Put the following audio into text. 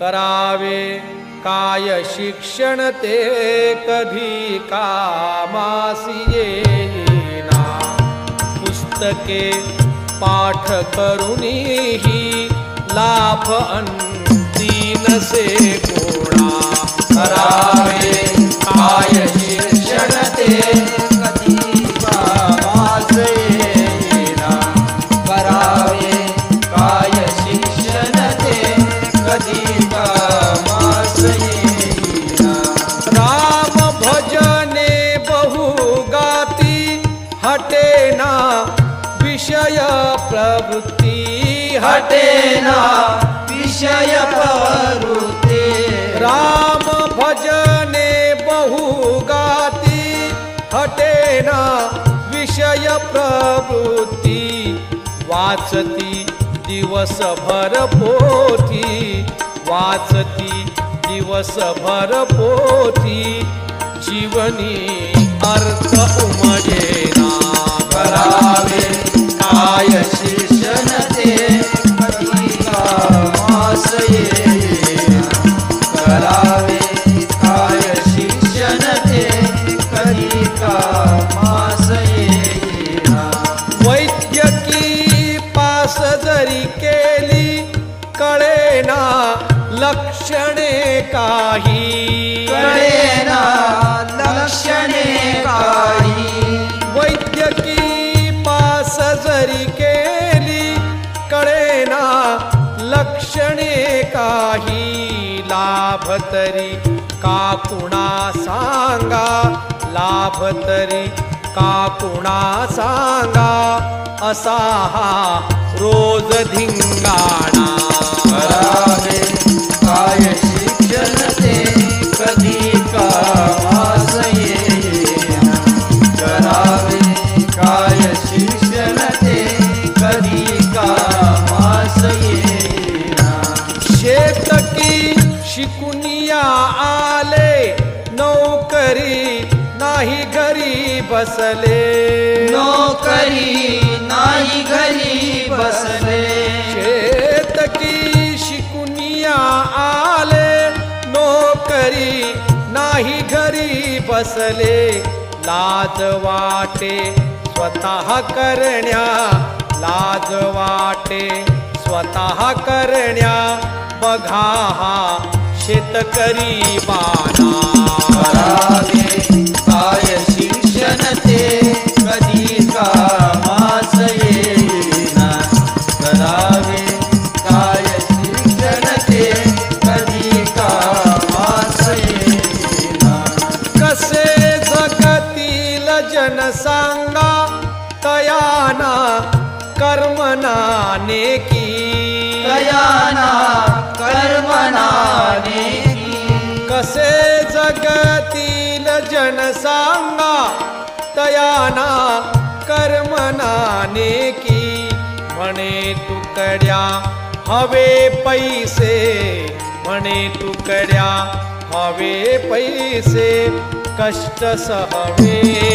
करावे, काय शिक्षण ते कधी कामासी ना पुस्तके, पाठ करूनही लाभ अंती से कोणा. करावे राम भजने बहु गाती हटेना विषय प्रवृत्ती। विषय प्रवृत्ती। राम भजने बहु गाती हटेना विषय प्रवृत्ती। वाचती दिवसभर पोथी। वाचती दिवसभर पोथी जीवनी अर्थ उमजेना करावे. काय शिक्षण ते कधी कामास करावे. काय शिक्षण ते कधी कामास येईना वैद्यकी पास जरी केली कळेना लक्षणे काही. कळेना लक्षणे काही. वैद्यकी पास जरी केली कळेना लक्षणे काही. लाभ तरी का कुणा सांगा? लाभ तरी का कुणा सांगा? असा हा रोज धिंगाणा. शिकुनिया आले नौकरी नाही घरी बसले नौकरी नाही घरी बसले शेतकी शिकुनिया आले नोकरी नाही घरी बसले लाज वाटे स्वतः करण्या लाज वाटे स्वतः करण्या। बघा हा शेतकरी बाना करावे काय शिक्षण ते कधी करावे काय शिक्षण ते कधी येईना कसे जगतील जन सांगा तयाना की तयाना कर्मनाने की म्हणे तुकड्या हवे पैसे। म्हणे तुकड्या हवे पैसे कष्ट सहवे।